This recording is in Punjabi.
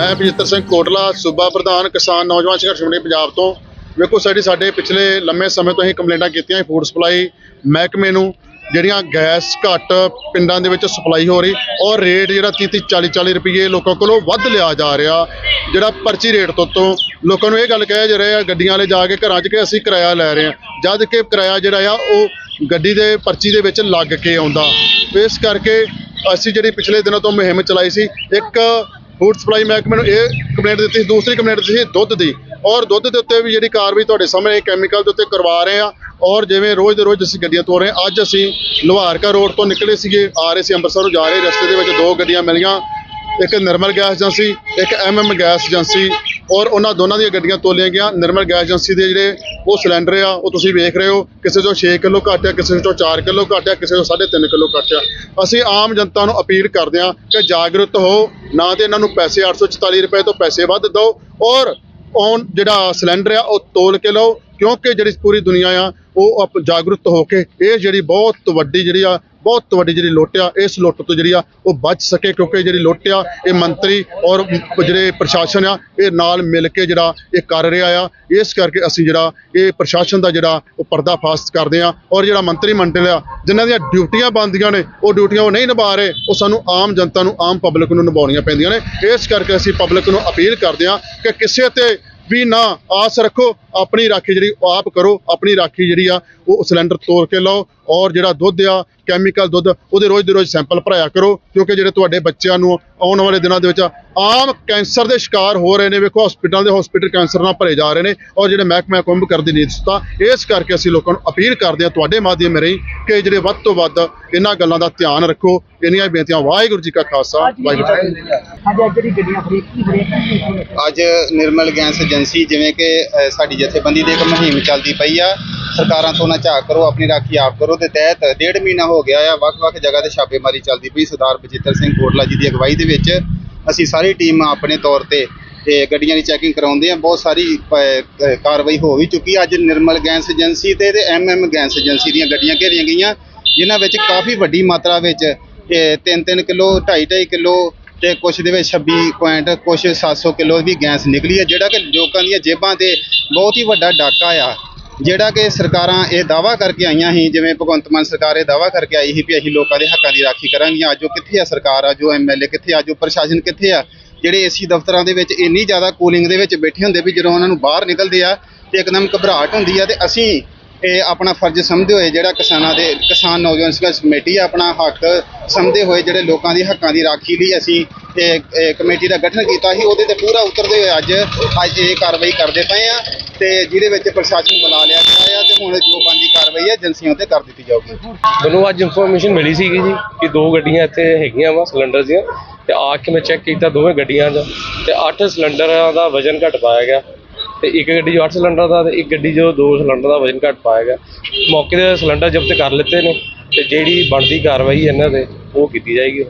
ਮੈਂ ਪਜਿੱਤਰ ਸਿੰਘ ਕੋਟਲਾ, ਸੂਬਾ ਪ੍ਰਧਾਨ, ਕਿਸਾਨ, ਨੌਜਵਾਨ ਸੰਘਰਸ਼ ਕਮੇਟੀ ਪੰਜਾਬ ਤੋਂ। ਵੇਖੋ ਸਾਡੀ ਸਾਡੇ ਪਿਛਲੇ ਲੰਮੇ ਸਮੇਂ ਤੋਂ ਅਸੀਂ ਕੰਪਲੇਂਟਾਂ ਕੀਤੀਆਂ ਫੂਡ ਸਪਲਾਈ ਮਹਿਕਮੇ ਨੂੰ, ਜਿਹੜੀਆਂ ਗੈਸ ਘੱਟ ਪਿੰਡਾਂ ਦੇ ਵਿੱਚ ਸਪਲਾਈ ਹੋ ਰਹੀ ਔਰ ਰੇਟ ਜਿਹੜਾ 30 30 40 40 ਰੁਪਏ ਲੋਕਾਂ ਕੋਲੋਂ ਵੱਧ ਲਿਆ ਜਾ ਰਿਹਾ, ਜਿਹੜਾ ਪਰਚੀ ਰੇਟ ਤੋਂ ਤੋਂ ਲੋਕਾਂ ਨੂੰ ਇਹ ਗੱਲ ਕਹਿ ਜਾ ਰਹੇ ਆ, ਗੱਡੀਆਂ ਵਾਲੇ ਜਾ ਕੇ ਘਰਾਂ 'ਚ ਕਿ ਅਸੀਂ ਕਿਰਾਇਆ ਲੈ ਰਹੇ ਹਾਂ ਜਦ ਕਿ ਕਿਰਾਇਆ ਜਿਹੜਾ ਆ ਉਹ ਗੱਡੀ ਦੇ ਪਰਚੀ ਦੇ ਵਿੱਚ ਲੱਗ ਕੇ ਆਉਂਦਾ। ਇਸ ਕਰਕੇ ਅਸੀਂ ਜਿਹੜੀ ਪਿਛਲੇ ਦਿਨਾਂ ਤੋਂ ਮੁਹਿੰਮ ਚਲਾਈ ਸੀ, ਇੱਕ ਫੂਡ ਸਪਲਾਈ ਮਹਿਕਮੇ ਨੂੰ ਇਹ ਕੰਪਲੇਂਟ ਦਿੱਤੀ ਸੀ, ਦੂਸਰੀ ਕੰਪਲੇਂਟ ਦਿੱਤੀ ਸੀ ਦੁੱਧ ਦੀ। ਔਰ ਦੁੱਧ ਦੇ ਉੱਤੇ ਵੀ ਜਿਹੜੀ ਕਾਰਵਾਈ ਤੁਹਾਡੇ ਸਾਹਮਣੇ ਇਹ ਕੈਮੀਕਲ ਦੇ ਉੱਤੇ ਕਰਵਾ ਰਹੇ ਆ ਔਰ ਜਿਵੇਂ ਰੋਜ਼ ਦੇ ਰੋਜ਼ ਅਸੀਂ ਗੱਡੀਆਂ ਤੋਰ ਰਹੇ ਹਾਂ, ਅੱਜ ਅਸੀਂ ਲੁਹਾਰਕਾ ਰੋਡ ਤੋਂ ਨਿਕਲੇ ਸੀਗੇ, ਆ ਰਹੇ ਸੀ ਅੰਮ੍ਰਿਤਸਰ ਨੂੰ ਜਾ ਰਹੇ ਰਸਤੇ ਦੇ ਵਿੱਚ ਦੋ ਗੱਡੀਆਂ ਮਿਲੀਆਂ। ਇੱਕ ਨਿਰਮਲ ਗੈਸ ਏਜੰਸੀ, ਇੱਕ ਐਮਐਮ ਗੈਸ ਏਜੰਸੀ। ਔਰ ਉਹਨਾਂ ਦੋਨਾਂ ਦੀਆਂ ਗੱਡੀਆਂ ਤੋਲੀਆਂ ਗਈਆਂ। ਨਿਰਮਲ ਗੈਸ ਏਜੰਸੀ ਦੇ ਜਿਹੜੇ ਉਹ ਸਿਲੰਡਰ ਆ, ਉਹ ਤੁਸੀਂ ਵੇਖ ਰਹੇ ਹੋ, ਕਿਸੇ ਤੋਂ 6 ਕਿਲੋ ਘੱਟ ਆ, ਕਿਸੇ ਤੋਂ 4 ਕਿਲੋ ਘੱਟ ਆ, ਕਿਸੇ ਤੋਂ 3.5 ਕਿਲੋ ਘੱਟ ਆ। ਅਸੀਂ ਆਮ ਜਨਤਾ ਨੂੰ ਅਪੀਲ ਕਰਦੇ ਹਾਂ ਕਿ ਜਾਗਰੂਕ ਹੋ, ਨਾ ਤੇ ਇਹਨਾਂ ਨੂੰ ਪੈਸੇ 844 ਰੁਪਏ ਤੋਂ ਪੈਸੇ ਵੱਧ ਦਿਓ ਔਰ ਔਨ ਜਿਹੜਾ ਸਿਲੰਡਰ ਆ, ਉਹ ਤੋਲ ਕੇ ਲਓ, ਕਿਉਂਕਿ ਜਿਹੜੀ ਪੂਰੀ ਦੁਨੀਆ ਆ, ਉਹ ਅਪ, ਜਾਗਰੂਕ ਹੋ ਕੇ, ਇਹ ਜਿਹੜੀ ਬਹੁਤ ਵੱਡੀ ਜਿਹੜੀ ਆ ਬਹੁਤ ਵੱਡੀ ਜਿਹੜੀ ਲੁੱਟ ਆ, ਇਸ ਲੁੱਟ ਤੋਂ ਜਿਹੜੀ ਆ, ਉਹ ਬਚ ਸਕੇ ਕਿਉਂਕਿ ਜਿਹੜੀ ਲੁੱਟ ਆ, ਇਹ ਮੰਤਰੀ ਔਰ ਜਿਹੜੇ ਪ੍ਰਸ਼ਾਸਨ ਆ, ਇਹ ਨਾਲ ਮਿਲ ਕੇ ਜਿਹੜਾ ਇਹ ਕਰ ਰਿਹਾ ਆ। ਇਸ ਕਰਕੇ ਅਸੀਂ ਜਿਹੜਾ ਇਹ ਪ੍ਰਸ਼ਾਸਨ ਦਾ ਜਿਹੜਾ ਉਹ ਪਰਦਾਫਾਸ਼ ਕਰਦੇ ਆ ਔਰ ਜਿਹੜਾ ਮੰਤਰੀ ਮੰਡਲ ਆ, ਜਿਨ੍ਹਾਂ ਦੀਆਂ ਡਿਊਟੀਆਂ ਬਣਦੀਆਂ ਨੇ, ਉਹ ਡਿਊਟੀਆਂ ਉਹ ਨਹੀਂ ਨਿਭਾ ਰਹੇ, ਉਹ ਸਾਨੂੰ ਆਮ ਜਨਤਾ ਨੂੰ, ਆਮ ਪਬਲਿਕ ਨੂੰ ਨਿਭਾਉਣੀਆਂ ਪੈਂਦੀਆਂ ਨੇ। ਇਸ ਕਰਕੇ ਅਸੀਂ ਪਬਲਿਕ ਨੂੰ ਅਪੀਲ ਕਰਦੇ ਆ ਕਿ ਕਿਸੇ ਤੇ ਵੀ ਨਾ ਆਸ ਰੱਖੋ ਆਪਣੀ ਰਾਖੀ ਜਿਹੜੀ ਉਹ ਆਪ ਕਰੋ ਆਪਣੀ ਰਾਖੀ ਜਿਹੜੀ ਆ ਉਹ ਸਿਲੰਡਰ ਤੋੜ ਕੇ ਲਓ ਔਰ ਜਿਹੜਾ ਦੁੱਧ ਆ ਕੈਮੀਕਲ ਦੁੱਧ ਉਹਦੇ ਰੋਜ਼ ਦੇ ਰੋਜ਼ ਸੈਂਪਲ ਭਰਾਇਆ ਕਰੋ ਕਿਉਂਕਿ ਜਿਹੜੇ ਤੁਹਾਡੇ ਬੱਚਿਆਂ ਨੂੰ ਆਉਣ ਵਾਲੇ ਦਿਨਾਂ ਦੇ ਵਿੱਚ ਆਮ ਕੈਂਸਰ ਦੇ ਸ਼ਿਕਾਰ ਹੋ ਰਹੇ ਨੇ ਵੇਖੋ ਹਸਪੀਟਲ ਦੇ ਹਸਪੀਟਲ ਕੈਂਸਰ ਨਾਲ ਭਰੇ ਜਾ ਰਹੇ ਨੇ ਔਰ ਜਿਹੜੇ ਮਹਿਕਮਾ ਕੁੰਭ ਕਰਦੀ ਨਹੀਂ ਦਿੱਤਾ ਇਸ ਕਰਕੇ ਅਸੀਂ ਲੋਕਾਂ ਨੂੰ ਅਪੀਲ ਕਰਦੇ ਹਾਂ ਤੁਹਾਡੇ ਮਾਧਿਅਮ ਰਾਹੀਂ ਕਿ ਜਿਹੜੇ ਵੱਧ ਤੋਂ ਵੱਧ ਇਹਨਾਂ ਗੱਲਾਂ ਦਾ ਧਿਆਨ ਰੱਖੋ ਇੰਨੀਆਂ ਹੀ ਬੇਨਤੀਆਂ ਵਾਹਿਗੁਰੂ ਜੀ ਕਾ ਖਾਲਸਾ ਵਾਹਿਗੁਰੂ ਅੱਜ ਜਿਹੜੀ ਗੱਡੀਆਂ ਫਰੀ ਕੀ ਫਰੀ ਕੀ ਅੱਜ ਨਿਰਮਲ ਗੈਸ ਏਜੰਸੀ ਜਿਵੇਂ ਕਿ ਸਾਡੀ ਜਥੇਬੰਦੀ ਦੀ ਇੱਕ ਮੁਹਿੰਮ ਚੱਲਦੀ ਪਈ ਆ। ਸਰਕਾਰਾਂ ਤੋਂ ਨਾ ਝਾਕ ਕਰੋ, ਆਪਣੀ ਰਾਖੀ ਆਪ ਕਰੋ ਦੇ ਤਹਿਤ ਡੇਢ ਮਹੀਨਾ ਹੋ ਗਿਆ ਆ, ਵੱਖ-ਵੱਖ ਜਗ੍ਹਾ ਤੇ ਛਾਪੇਮਾਰੀ ਚੱਲਦੀ ਪਈ। ਸਰਦਾਰ ਬਚਿੱਤਰ ਸਿੰਘ ਕੋਟਲਾ ਜੀ ਦੀ ਅਗਵਾਈ ਦੇ ਵਿੱਚ ਅਸੀਂ ਸਾਰੀ ਟੀਮ ਆਪਣੇ ਤੌਰ ਤੇ ਤੇ ਗੱਡੀਆਂ ਦੀ ਚੈਕਿੰਗ ਕਰਾਉਂਦੇ ਆ। ਬਹੁਤ ਸਾਰੀ ਕਾਰਵਾਈ ਹੋ ਵੀ ਚੁੱਕੀ ਅੱਜ ਨਿਰਮਲ ਗੈਸ ਏਜੰਸੀ ਤੇ ਤੇ ਐਮਐਮ ਗੈਸ ਏਜੰਸੀ ਦੀਆਂ ਗੱਡੀਆਂ ਘੇਰੀਆਂ ਗਈਆਂ, ਜਿਨ੍ਹਾਂ ਵਿੱਚ ਕਾਫੀ ਵੱਡੀ ਮਾਤਰਾ ਵਿੱਚ 3-3 ਕਿਲੋ 2.5 ਕਿਲੋ ਤੇ ਕੁਛ ਦੇ ਵਿੱਚ 26 ਪੁਆਇੰਟ ਕੁਛ 700 ਕਿਲੋ ਵੀ ਗੈਸ ਨਿਕਲੀ ਹੈ, ਜਿਹੜਾ ਕਿ ਲੋਕਾਂ ਦੀਆਂ ਜੇਬਾਂ ਤੇ ਬਹੁਤ ਹੀ ਵੱਡਾ ਡਾਕਾ ਆ। ਜਿਹੜਾ ਕਿ ਸਰਕਾਰਾਂ ਇਹ ਦਾਵਾ ਕਰਕੇ ਆਈਆਂ ਸੀ, ਜਿਵੇਂ ਭਗਵੰਤ ਮਾਨ ਸਰਕਾਰ ਇਹ ਦਾਵਾ ਕਰਕੇ ਆਈ ਸੀ ਵੀ ਅਸੀਂ ਲੋਕਾਂ ਦੇ ਹੱਕਾਂ ਦੀ ਰਾਖੀ ਕਰਾਂਗੇ। ਅੱਜ ਉਹ ਕਿੱਥੇ ਆ ਸਰਕਾਰ? ਆ ਜੋ ਐਮਐਲਏ ਕਿੱਥੇ ਆ? ਜੋ ਪ੍ਰਸ਼ਾਸਨ ਕਿੱਥੇ ਆ? ਜਿਹੜੇ ਏਸੀ ਦਫ਼ਤਰਾਂ ਦੇ ਵਿੱਚ ਇੰਨੀ ਜ਼ਿਆਦਾ ਕੂਲਿੰਗ ਦੇ ਵਿੱਚ ਬੈਠੇ ਹੁੰਦੇ ਵੀ ਜਦੋਂ ਉਹਨਾਂ ਨੂੰ ਬਾਹਰ ਨਿਕਲਦੇ ਆ ਤੇ ਇੱਕਦਮ ਘਬਰਾਹਟ ਹੁੰਦੀ ਆ ਤੇ ਅਸੀਂ ਇਹ ਆਪਣਾ ਫਰਜ਼ ਸਮਝਦੇ ਹੋਏ ਜਿਹੜਾ ਕਿਸਾਨਾਂ ਦੇ, ਕਿਸਾਨ ਨੌਜਵਾਨ ਸੰਘਰਸ਼ ਕਮੇਟੀ ਆ, ਆਪਣਾ ਹੱਕ ਸਮਝਦੇ ਹੋਏ ਜਿਹੜੇ ਲੋਕਾਂ ਦੇ ਹੱਕਾਂ ਦੀ ਰਾਖੀ ਲਈ ਅਸੀਂ ਇਹ ਕਮੇਟੀ ਦਾ ਗਠਨ ਕੀਤਾ ਸੀ, ਉਹਦੇ ਤੇ ਪੂਰਾ ਉਤਰਦੇ ਹੋਏ ਅੱਜ ਅੱਜ ਇਹ ਕਾਰਵਾਈ ਕਰਦੇ ਪਏ ਆ ਤੇ ਜਿਹਦੇ ਵਿੱਚ ਪ੍ਰਸ਼ਾਸਨ ਬੁਲਾ ਲਿਆ ਗਿਆ ਆ ਤੇ ਹੁਣ ਜੋ ਬਣਦੀ ਕਾਰਵਾਈ ਹੈ ਏਜੰਸੀਆਂ ਤੇ ਕਰ ਦਿੱਤੀ ਜਾਊਗੀ। ਮੈਨੂੰ ਅੱਜ ਇਨਫੋਰਮੇਸ਼ਨ ਮਿਲੀ ਸੀਗੀ ਜੀ ਕਿ ਦੋ ਗੱਡੀਆਂ ਇੱਥੇ ਹੈਗੀਆਂ ਵਾ ਸਿਲੰਡਰ ਦੀਆਂ ਤੇ ਆ ਕੇ ਮੈਂ ਚੈੱਕ ਕੀਤਾ ਦੋਵੇਂ ਗੱਡੀਆਂ ਦਾ ਤੇ 8 ਸਿਲੰਡਰਾਂ ਦਾ ਵਜ਼ਨ ਘੱਟ ਪਾਇਆ ਗਿਆ। ਤੇ ਇੱਕ ਗੱਡੀ ਜੋ 8 ਸਿਲੰਡਰ ਦਾ ਤੇ ਇੱਕ ਗੱਡੀ ਜੋ 2 ਸਿਲੰਡਰ ਦਾ ਵਜ਼ਨ ਘੱਟ ਪਾਇਆ ਗਿਆ। ਮੌਕੇ 'ਤੇ ਸਿਲੰਡਰ ਜ਼ਬਤ ਕਰ ਲਿੱਤੇ ਨੇ ਤੇ ਜਿਹੜੀ ਬਣਦੀ ਕਾਰਵਾਈ ਇਹਨਾਂ 'ਤੇ ਉਹ ਕੀਤੀ ਜਾਏਗੀ।